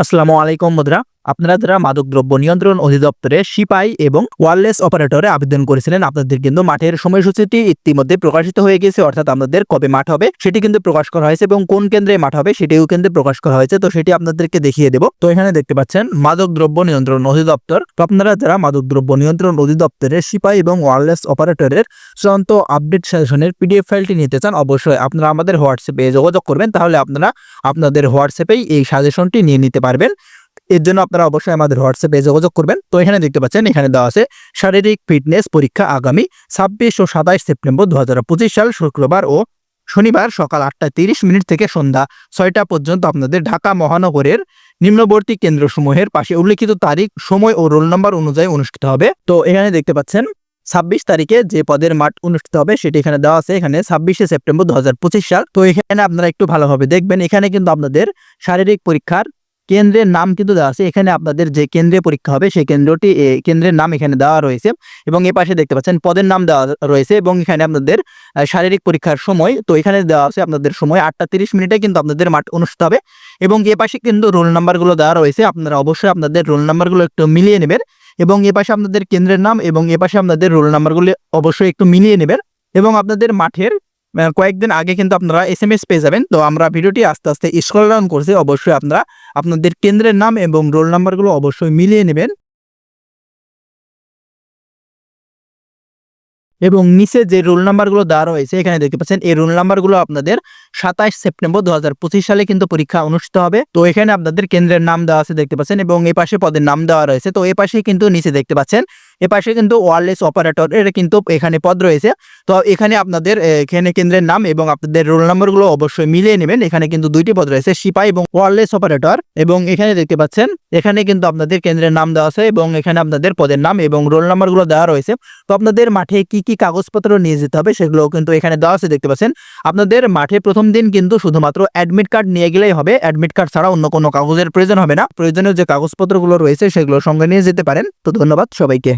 আসসালামু আলাইকুম মুদ্রা। আপনারা যারা মাদকদ্রব্য নিয়ন্ত্রণ অধিদপ্তরে সিপাই এবং ওয়ারলেস অপারেটরে আবেদন করেছিলেন, আপনাদের কিন্তু মাঠের সময়সূচিটি ইতিমধ্যে প্রকাশিত হয়ে গেছে। অর্থাৎ আপনাদের কবে মাঠ হবে সেটি কিন্তু প্রকাশ করা হয়েছে এবং কোন কেন্দ্রে মাঠ হবে সেটিও কিন্তু প্রকাশ করা হয়েছে। তো সেটি আপনাদেরকে দেখিয়ে দেব। তো এখানে দেখতে পাচ্ছেন মাদকদ্রব্য নিয়ন্ত্রণ অধিদপ্তর। তো আপনারা যারা মাদকদ্রব্য নিয়ন্ত্রণ অধিদপ্তরের সিপাই এবং ওয়ারলেস অপারেটরের চূড়ান্ত আপডেট সেশনের পিডিএফ ফাইলটি নিতে চান, অবশ্যই আপনারা আমাদের হোয়াটসঅ্যাপে যোগাযোগ করবেন। তাহলে আপনারা আপনাদের হোয়াটসঅ্যাপেই এই সাজেশনটি নিয়ে নিতে পারবেন। এর জন্য আপনারা অবশ্যই আমাদের হোয়াটসঅ্যাপে যোগাযোগ করবেন। তো এখানে দেখতে পাচ্ছেন, এখানে দেওয়া আছে, শারীরিক ফিটনেস পরীক্ষা আগামী ছাব্বিশ ও সাতাইশ সেপ্টেম্বর দু হাজার পঁচিশ সাল শুক্রবার ও শনিবার সকাল আটটা তিরিশ মিনিট থেকে সন্ধ্যা ছয়টা পর্যন্ত আপনাদের ঢাকা মহানগরের নিম্নবর্তী কেন্দ্রসমূহের পাশে উল্লেখিত তারিখ, সময় ও রোল নম্বর অনুযায়ী অনুষ্ঠিত হবে। তো এখানে দেখতে পাচ্ছেন, ছাব্বিশ তারিখে যে পদের মাঠ অনুষ্ঠিত হবে সেটি এখানে দেওয়া আছে, এখানে ছাব্বিশে সেপ্টেম্বর দু হাজার পঁচিশ সাল। তো এখানে আপনারা একটু ভালোভাবে দেখবেন, এখানে কিন্তু আপনাদের শারীরিক পরীক্ষার কেন্দ্রের নাম কিন্তু দেওয়া আছে। এখানে আপনাদের যে কেন্দ্রে পরীক্ষা হবে, সেই কেন্দ্রটি কেন্দ্রের নাম এখানে দেওয়া রয়েছে এবং এ পাশে দেখতে পাচ্ছেন পদের নাম দেওয়া রয়েছে এবং এখানে আপনাদের শারীরিক পরীক্ষার সময়, তো এখানে দেওয়া আছে আপনাদের সময় আটটা তিরিশ মিনিটে কিন্তু আপনাদের মাঠ অনুষ্ঠিত হবে এবং এ পাশে কিন্তু রোল নাম্বারগুলো দেওয়া রয়েছে। আপনারা অবশ্যই আপনাদের রোল নাম্বারগুলো একটু মিলিয়ে নেবেন এবং এ পাশে আপনাদের কেন্দ্রের নাম এবং এ পাশে আপনাদের রোল নাম্বারগুলো অবশ্যই একটু মিলিয়ে নেবেন এবং আপনাদের মাঠের কয়েকদিন আগে কিন্তু আপনারা এস এম এস পেয়ে যাবেন। তো আমরা ভিডিওটি আস্তে আস্তে স্ক্রল ডাউন করছি। অবশ্যই আপনারা আপনাদের কেন্দ্রের নাম এবং রোল নাম্বারগুলো অবশ্যই মিলিয়ে নেবেন। এবং নিচে যে রোল নাম্বারগুলো দেওয়া রয়েছে, এখানে দেখতে পাচ্ছেন, এই রোল নাম্বারগুলো আপনাদের সাতাশ সেপ্টেম্বর দু হাজার পঁচিশ সালে কিন্তু পরীক্ষা অনুষ্ঠিত হবে। তো এখানে আপনাদের কেন্দ্রের নাম দেওয়া আছে, দেখতে পাচ্ছেন, এবং এই পাশে পদের নাম দেওয়া রয়েছে। তো এ পাশে কিন্তু নিচে দেখতে পাচ্ছেন এ পাশে কিন্তু ওয়ারলেস অপারেটর এর কিন্তু এখানে পদ রয়েছে। তো এখানে আপনাদের এখানে কেন্দ্রের নাম এবং আপনাদের রোল নাম্বারগুলো অবশ্যই মিলিয়ে নেবেন। এখানে কিন্তু দুইটি পদ রয়েছে, সিপাই এবং ওয়ারলেস অপারেটর এবং এখানে দেখতে পাচ্ছেন, এখানে কিন্তু আপনাদের কেন্দ্রের নাম দেওয়া আছে এবং এখানে আপনাদের পদের নাম এবং রোল নাম্বারগুলো দেওয়া রয়েছে। তো আপনাদের মাঠে কি কি কাগজপত্র নিয়ে যেতে হবে সেগুলো কিন্তু এখানে দেওয়া আছে, দেখতে পাচ্ছেন। আপনাদের মাঠে প্রথম দিন কিন্তু শুধুমাত্র অ্যাডমিট কার্ড নিয়ে গেলেই হবে। অ্যাডমিট কার্ড ছাড়া অন্য কোনো কাগজের প্রয়োজন হবে না। প্রয়োজনীয় যে কাগজপত্রগুলো রয়েছে সেগুলো সঙ্গে নিয়ে যেতে পারেন। তো ধন্যবাদ সবাইকে।